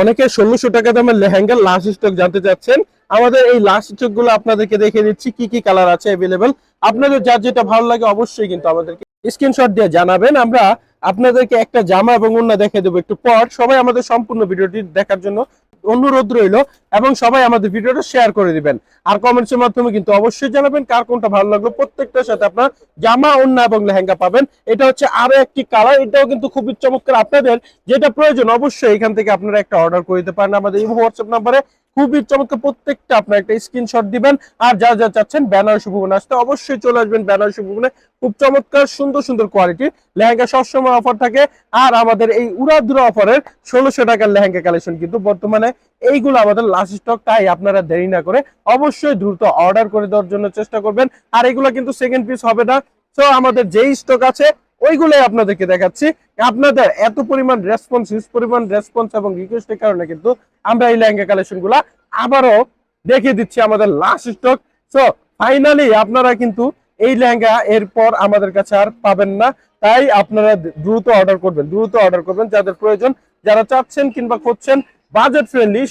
অনেকে ষোলোশো টাকা দামের লেহেঙ্গার লাস্ট স্টক জানতে চাচ্ছেন। আমাদের এই লাস্ট স্টকগুলো আপনাদেরকে দেখে দিচ্ছি, কি কি কালার আছে অ্যাভেলেবেল আপনাদের যার যেটা ভালো লাগে অবশ্যই কিন্তু আমাদেরকে স্ক্রিনশট দিয়ে জানাবেন। আমরা আপনাদেরকে একটা জামা এবং অন্য দেখে দেবো একটু পর। সবাই আমাদের সম্পূর্ণ ভিডিওটি দেখার জন্য অনুরোধ রইল এবং সবাই আমাদের ভিডিওটা শেয়ার করে দিবেন। আর কমেন্টসের মাধ্যমে কিন্তু অবশ্যই জানাবেন কার কোনটা ভালো লাগল। প্রত্যেকটার সাথে আপনার জামা ওন্না এবং লেহেঙ্গা পাবেন। এটা হচ্ছে আরও একটি কালার এটাও কিন্তু খুবই চমৎকার আপনাদের। যেটা প্রয়োজন অবশ্যই এখান থেকে আপনারা একটা অর্ডার করে দিতে পারেন। আমাদের এই হোয়াটসঅ্যাপ নাম্বারে খুবই চমৎকার প্রত্যেকটা আপনার একটা স্ক্রিনশট দিবেন। আর যা যা চাচ্ছেন ব্যানার শুভবনে আসতে অবশ্যই চলে আসবেন ব্যানার শুভবনে খুব চমৎকার, সুন্দর সুন্দর কোয়ালিটি লেহেঙ্গা সবসময় অফার থাকে। আর আমাদের এই উড়াধুরা অফারের ষোলোশো টাকার লেহেঙ্গা কালেকশন কিন্তু বর্তমানে এইগুলো আমাদের লাস্ট স্টক তাই আপনারা দেরি না করে অবশ্যই দ্রুত অর্ডার করে দেওয়ার জন্য চেষ্টা করবেন। আর এগুলো কিন্তু সেকেন্ড পিস হবে না। তো আমাদের যেই স্টক আছে ওইগুলোই আপনাদেরকে দেখাচ্ছি। আপনাদের এত পরিমাণ রেসপন্স হিউজ পরিমাণ রেসপন্স এবং রিকোয়েস্টের কারণে কিন্তু আমরা এই লেহেঙ্গা কালেকশনগুলা আবারও দেখিয়ে দিচ্ছি আমাদের লাস্ট স্টক সো ফাইনালি আপনারা কিন্তু এই লেহেঙ্গা এরপর আমাদের কাছে আর পাবেন না। তাই আপনারা দ্রুত অর্ডার করবেন, দ্রুত অর্ডার করবেন। যাদের প্রয়োজন, যারা চাচ্ছেন কিংবা খুঁজছেন বাজেট ফ্রেন্ডলি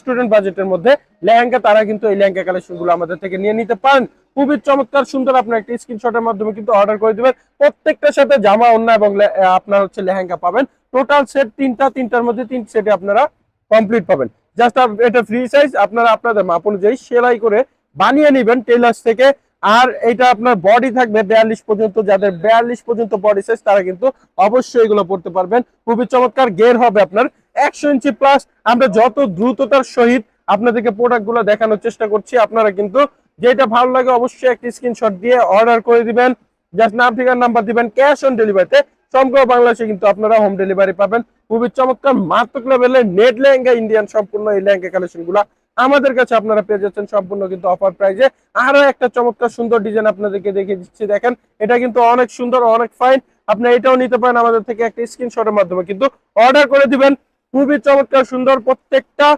স্টুডেন্ট বাজেটের মধ্যে লেহেঙ্গা, তারা কিন্তু এই লেহেঙ্গা কালেকশনগুলো আমাদের থেকে নিয়ে নিতে পারেন। খুবই চমৎকার, সুন্দর আপনার একটা স্ক্রিনশটের মাধ্যমে কিন্তু অর্ডার করে দিবেন। প্রত্যেকটার সাথে জামা ওন্না এবং আপনার হচ্ছে লেহেঙ্গা পাবেন। টোটাল সেট তিনটা, তিনটার মধ্যে তিন সেটে আপনারা কমপ্লিট পাবেন। জাস্ট এটা ফ্রি সাইজ আপনারা আপনাদের মাপ অনুযায়ী সেলাই করে বানিয়ে নেবেন টেলার্স থেকে। আর এটা আপনার বডি থাকবে বিয়াল্লিশ পর্যন্ত। যাদের বিয়াল্লিশ পর্যন্ত বডি সাইজ তারা কিন্তু অবশ্যই এগুলো পড়তে পারবেন। খুবই চমৎকার গের হবে আপনার। একশো ইঞ্চি প্লাস আমরা যত দ্রুততার সহিত আপনাদেরকে প্রোডাক্টগুলো দেখানোর চেষ্টা করছি, আপনারা কিন্তু যেটা ভালো লাগে অবশ্যই একটা স্ক্রিনশট দিয়ে অর্ডার করে দিবেন। জাস্ট নাম ঠিকার নাম্বার দিবেন ক্যাশ অন ডেলিভারিতে সমগ্র বাংলাদেশে কিন্তু আপনারা হোম ডেলিভারি পাবেন। খুবই চমৎকার, মারাত্মক লেভেলের নেট লেহেঙ্গা ইন্ডিয়ান সম্পূর্ণ এই লেহেঙ্গা কালেকশনগুলা আমাদের কাছে আপনারা পেয়ে যাচ্ছেন সম্পূর্ণ কিন্তু অফার প্রাইজে আরও একটা চমৎকার সুন্দর ডিজাইন আপনাদেরকে দেখিয়ে দিচ্ছি, দেখেন। এটা কিন্তু অনেক সুন্দর, অনেক ফাইন আপনি এটাও নিতে পারেন আমাদের থেকে একটা স্ক্রিনশটের মাধ্যমে। কিন্তু অর্ডার করে দিবেন খুবই চমৎকার, সুন্দর প্রত্যেকটা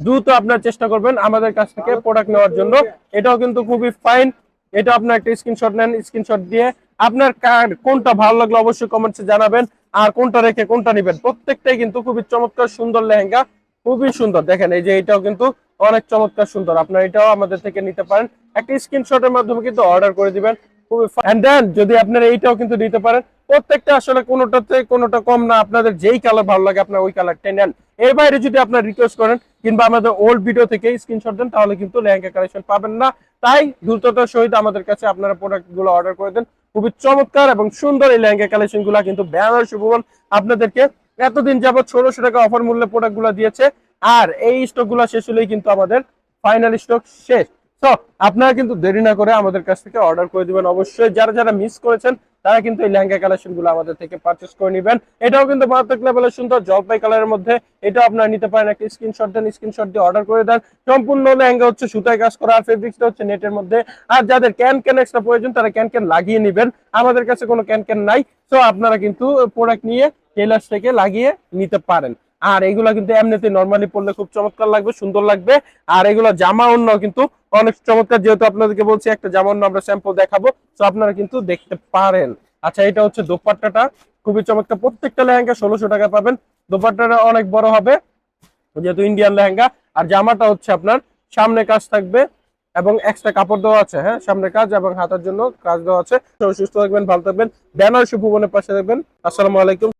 দ্রুত আপনার চেষ্টা করবেন আমাদের কাছ থেকে প্রোডাক্ট নেওয়ার জন্য। এটাও কিন্তু খুবই ফাইন এটা আপনার একটা স্ক্রিনশট নেন স্ক্রিনশট দিয়ে আপনার কার কোনটা ভালো লাগল অবশ্যই কমেন্টসে জানাবেন। আর কোনটা রেখে কোনটা নেবেন, প্রত্যেকটাই কিন্তু খুবই চমৎকার, সুন্দর লেহেঙ্গা, খুবই সুন্দর। দেখেন, এই যে এটাও কিন্তু অনেক চমৎকার, সুন্দর। আপনার এটাও আমাদের থেকে নিতে পারেন। একটা স্ক্রিনশটের মাধ্যমে কিন্তু অর্ডার করে দিবেন। খুবই এন্ড দেন যদি আপনারা এইটাও কিন্তু নিতে পারেন প্রত্যেকটা আসলে কোনোটাতে কোনোটা কম না। আপনাদের যেই কালার ভালো লাগে, আপনার ওই কালারটাই নেন। এর বাইরে যদি আপনার রিকোয়েস্ট করেন কিংবা আমাদের ওল্ড ভিডিও থেকে স্ক্রিনশট দেন, তাহলে কিন্তু লেহেঙ্গা কালেকশন পাবেন না। তাই দ্রুততার সহিত আমাদের কাছে আপনারা প্রোডাক্টগুলো অর্ডার করে দেন। খুবই চমৎকার এবং সুন্দর এই লেহেঙ্গা কালেকশনগুলা কিন্তু ব্যানার শুভমন আপনাদেরকে এতদিন যাবত ষোলোশো টাকা অফার মূল্যে প্রোডাক্টগুলো দিয়েছে। আর এই স্টকগুলো শেষ হলেই কিন্তু আমাদের ফাইনাল স্টক শেষ। তো আপনারা কিন্তু দেরি না করে আমাদের কাছ থেকে অর্ডার করে দিবেন। অবশ্যই যারা যারা মিস করেছেন, তারা কিন্তু এই লেহেঙ্গা কালেকশনগুলো আমাদের থেকে পারচেস করে নেবেন। এটাও কিন্তু মারাত্মক লেভেলের সুন্দর জলপাই কালারের মধ্যে। এটাও আপনারা নিতে পারেন, একটা স্ক্রিনশট দেন স্ক্রিনশট দিয়ে অর্ডার করে দেন। সম্পূর্ণ লেহেঙ্গা হচ্ছে সুতায় কাজ করা, আর ফেব্রিক্সটা হচ্ছে নেটের মধ্যে। আর যাদের ক্যান ক্যান এক্সট্রা প্রয়োজন, তারা ক্যান ক্যান লাগিয়ে নেবেন। আমাদের কাছে কোনো ক্যান ক্যান নাই। তো আপনারা কিন্তু প্রোডাক্ট নিয়ে টেলার্স থেকে লাগিয়ে নিতে পারেন। আর এগুলা কিন্তু এমনিতে নর্মালি পড়লে খুব চমৎকার লাগবে, সুন্দর লাগবে। আর এগুলো জামা অন্য কিন্তু অনেক চমৎকার, যেহেতু আপনাদেরকে বলছি একটা জামা অন্য আমরা স্যাম্পল দেখাবো, তো আপনারা কিন্তু দেখতে পারেন। আচ্ছা এটা হচ্ছে দোপাট্টাটা, খুবই চমৎকার। প্রত্যেকটা লেহেঙ্গা ষোলোশো টাকা পাবেন। দোপাট্টাটা অনেক বড় হবে, যেহেতু ইন্ডিয়ান লেহেঙ্গা। আর জামাটা হচ্ছে আপনার সামনে কাজ থাকবে এবং এক্সট্রা কাপড় দেওয়া আছে হ্যাঁ সামনে কাজ এবং হাতার জন্য কাজ দেওয়া আছে। সুস্থ থাকবেন, ভালো থাকবেন। ব্যানার শুভবনের পাশে থাকবেন। আসসালামু আলাইকুম।